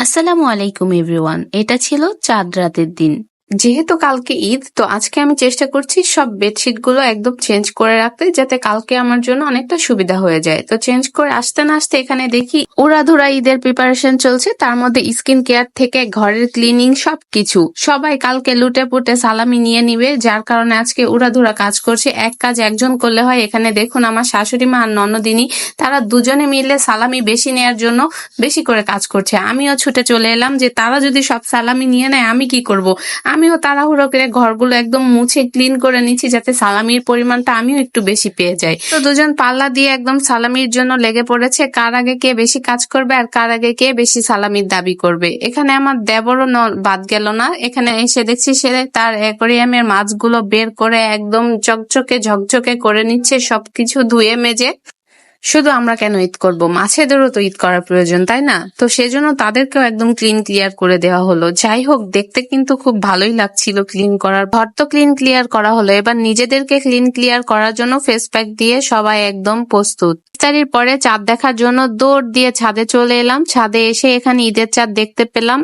আসসালামু আলাইকুম এভরিওয়ান। এটা ছিল চাঁদ রাতের দিন। যেহেতু কালকে ঈদ, তো আজকে আমি চেষ্টা করছি সব বেডশিটগুলো একদম চেঞ্জ করে রাখতে, যাতে কালকে আমার জন্য অনেকটা সুবিধা হয়ে যায়। তো চেঞ্জ করে আসতে না আসতে এখানে দেখি উড়াধুরা ঈদের প্রিপারেশন চলছে। তার মধ্যে স্কিন কেয়ার থেকে ঘরের ক্লিনিং সবকিছু। সবাই কালকে লুটে পুটে সালামি নিয়ে নিবে, যার কারণে আজকে উড়াধুরা কাজ করছে। এক কাজ একজন করলে হয়, এখানে দেখুন আমার শাশুড়ি মা আর ননদিনী, তারা দুজনে মিলে সালামি বেশি নেয়ার জন্য বেশি করে কাজ করছে। আমিও ছুটে চলে এলাম যে তারা যদি সব সালামি নিয়ে নেয়, আমি কি করব? আমিও তাড়াহুড়ো করে ঘরগুলো একদম মুছে ক্লিন করে নিচ্ছি যাতে সালামির পরিমাণটা আমিও একটু বেশি পেয়ে যাই। তো দুজন পাল্লা দিয়ে একদম সালামির জন্য লেগে পড়েছে, কার আগে কে বেশি কাজ করবে আর কার আগে কে বেশি সালামির দাবি করবে। এখানে আমার দেবরও বাদ গেল না, এখানে এসে দেখছি সে তার অ্যাকোরিয়ামের মাছগুলো বের করে একদম চকচকে ঝকঝকে করে নিচ্ছে, সবকিছু ধুয়ে মেজে। শুধু আমরা কেন ঈদ করব? মাছেদেরও তো ঈদ করার প্রয়োজন, তাই না? তো সেজন্য তাদেরকেও একদম ক্লিন ক্লিয়ার করে দেওয়া হলো। যাই হোক, দেখতে কিন্তু খুব ভালোই লাগছিল ক্লিন করার। ঘর তো ক্লিন ক্লিয়ার করা হলো। এবার নিজেদেরকে ক্লিন ক্লিয়ার করার জন্য ফেস প্যাক দিয়ে সবাই একদম প্রস্তুত। ইফতারির পরে চাঁদ দেখার জন্য দৌড় দিয়ে ছাদে চলে এলাম। ছাদে এসে এখানে ঈদের চাঁদ দেখতে পেলাম।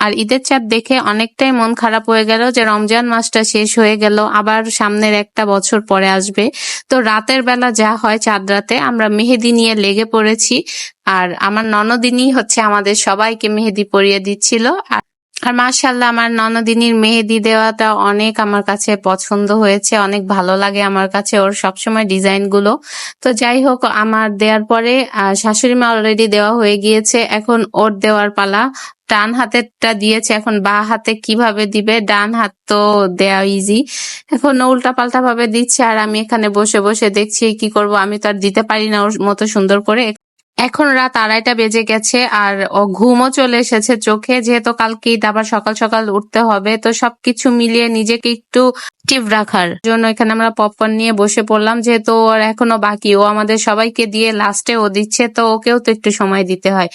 আর ঈদের চাঁদ দেখে অনেকটাই মন খারাপ হয়ে গেল যে রমজান মাসটা শেষ হয়ে গেল, আবার সামনের একটা বছর পরে আসবে। তো রাতের বেলা যা হয় চাঁদ রাতে, আমরা মেহেদি নিয়ে লেগে পড়েছি। আর আমার ননদিনই হচ্ছে আমাদের সবাইকে মেহেদি পরিয়ে দিচ্ছিল। আর আর মাশাল্লাহ আমার ননদিনীর মেহেদি দেওয়াটা অনেক আমার কাছে পছন্দ হয়েছে, অনেক ভালো লাগে আমার কাছে ওর সবসময় ডিজাইনগুলো তো যাই হোক, আমার দেওয়ার পরে শাশুড়ি মা অলরেডি দেওয়া হয়ে গিয়েছে, এখন ওর দেওয়ার পালা। ডান হাতেরটা দিয়েছে, এখন বা হাতে কীভাবে দিবে, ডান হাত তো দেওয়া ইজি এখন উল্টা পাল্টা ভাবে দিচ্ছে, আর আমি এখানে বসে বসে দেখছি কি করব, আমি তো আর দিতে পারি না ওর মতো সুন্দর করে। এখন রাত আড়াইটা বেজে গেছে আর ও ঘুমও চলে এসেছে চোখে। যেহেতু কালকে আবার সকাল সকাল উঠতে হবে, তো সবকিছু মিলিয়ে নিজেকে একটু টিপ রাখার জন্য এখানে আমরা পপকর্ন নিয়ে বসে পড়লাম। যেহেতু ওর এখনও বাকি, ও আমাদের সবাইকে দিয়ে লাস্টে ও দিচ্ছে, তো ওকেও তো একটু সময় দিতে হয়।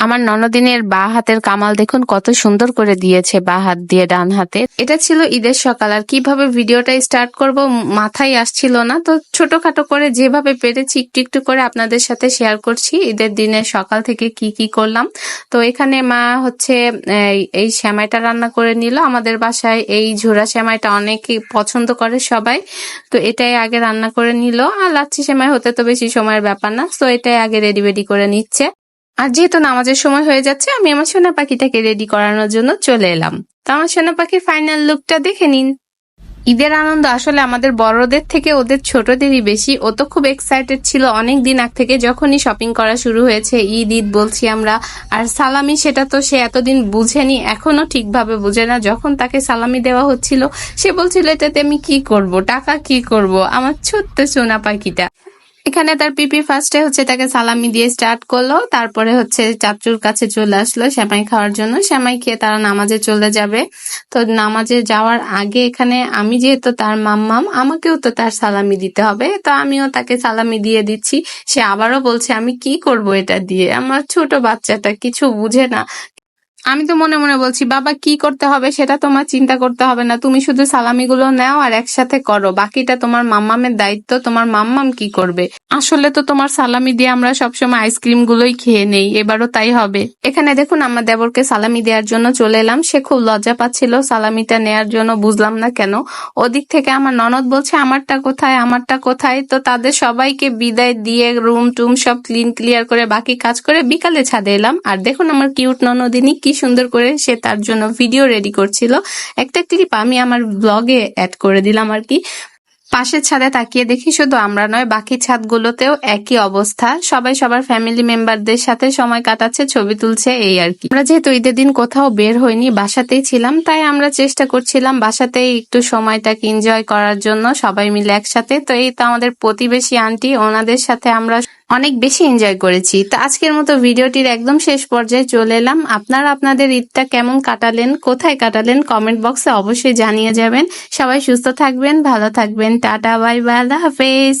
আমার ননদিনের বা হাতের কামাল দেখুন কত সুন্দর করে দিয়েছে বা হাত দিয়ে ডান হাতে। এটা ছিল ঈদের সকাল, আর কীভাবে ভিডিওটা স্টার্ট করব মাথায় আসছিল না। তো ছোটখাটো করে যেভাবে পেরেছি, একটু একটু করে আপনাদের সাথে শেয়ার করছি, ঈদের দিনের সকাল থেকে কি কি করলাম। তো এখানে মা হচ্ছে, এই- শ্যামাইটা রান্না করে নিল। আমাদের বাসায় এই ঝুরা শ্যামাইটা অনেকে পছন্দ করে সবাই। তো এটাই আগে রান্না করে নিল। আর লাচ্ছি শ্যামাই হতে তো বেশি সময়ের ব্যাপার না। তো এটাই আগে রেডি বেডি করে নিচ্ছে। আর যেহেতু নামাজের সময় হয়ে যাচ্ছে, আমি আমার সোনা পাখিটাকে রেডি করানোর জন্য চলে এলাম। তো আমার সোনা পাখির ফাইনাল লুকটা দেখে নিন। ঈদের আনন্দ আসলে আমাদের বড়দের থেকে ওদের ছোটদেরই বেশি। ও তো খুব এক্সাইটেড ছিল অনেক দিন আগ থেকে যখনই শপিং করা শুরু হয়েছে, ঈদ ঈদ বলছি আমরা। আর সালামি সেটা তো সে এতদিন বুঝেনি এখনও ঠিকভাবে বুঝে না। যখন তাকে সালামি দেওয়া হচ্ছিল, সে বলছিল, এটাতে আমি কি করব? টাকা কি করব? আমার ছোট্ট সোনা পাখিটা। এখানে তার পিপি ফার্স্টে হচ্ছে তাকে সালামি দিয়ে স্টার্ট করল। তারপরে হচ্ছে চাচুর কাছে চলে আসলো সেমাই খাওয়ার জন্য। সেমাই খেয়ে তারা নামাজে চলে যাবে। তো নামাজে যাওয়ার আগে এখানে আমি যেহেতু তার মাম্মাম, আমাকেও তো তার সালামি দিতে হবে। তো আমিও তাকে সালামি দিয়ে দিচ্ছি। সে আবারও বলছে, আমি কি করব এটা দিয়ে? আমার ছোট বাচ্চাটা কিছু বুঝে না। আমি তো মনে মনে বলছি, বাবা, কি করতে হবে সেটা তোমার চিন্তা করতে হবে না। তুমি শুধু সালামিগুলো নাও আর একসাথে করো। বাকিটা তোমার মাম্মামের দায়িত্ব। তোমার মাম্মাম কি করবে? আসলে তো তোমার সালামি দিয়ে আমরা সবসময় আইসক্রিম গুলোই খেয়ে নেই। এবারও তাই হবে। এখানে দেখুন আমার দেবরকে সালামি দেওয়ার জন্য চলে এলাম। সে খুব লজ্জা পাচ্ছিল। সালামিটা নেয়ার জন্য বুঝলাম না কেন। ওদিক থেকে আমার ননদ বলছে, আমারটা কোথায়? আমারটা কোথায়? তো তাদের সবাইকে বিদায় দিয়ে রুম টুম সব ক্লিন ক্লিয়ার করে বাকি কাজ করে বিকালে ছাদে এলাম। আর দেখুন, আমার কিউট ননদিনী কি সুন্দর করে সে তার জন্য ভিডিও রেডি করছিল। একটা ক্লিপ আমি আমার ব্লগে অ্যাড করে দিলাম আর কি। পাশের ছাদে তাকিয়ে দেখি শুধু আমরা নয়, বাকি ছাদগুলোতেও একই অবস্থা। সবাই সবার ফ্যামিলি মেম্বারদের সাথে সময় কাটাচ্ছে, ছবি তুলছে, এই আর কি। আমরা যেহেতু ঈদের দিন কোথাও বের হইনি, বাসাতেই ছিলাম, তাই আমরা চেষ্টা করছিলাম বাসাতেই একটু সময়টাকে এনজয় করার জন্য সবাই মিলে একসাথে। তো এই তো আমাদের প্রতিবেশী আন্টি ওনাদের সাথে আমরা অনেক বেশি এনজয় করেছি। তো আজকের মতো ভিডিওটির একদম শেষ পর্যায়ে চলে এলাম। আপনারা আপনাদের ঈদটা কেমন কাটালেন, কোথায় কাটালেন কমেন্ট বক্সে অবশ্যই জানিয়ে যাবেন। সবাই সুস্থ থাকবেন, ভালো থাকবেন। টাটা বাই বাই আল্লাহ হাফেজ।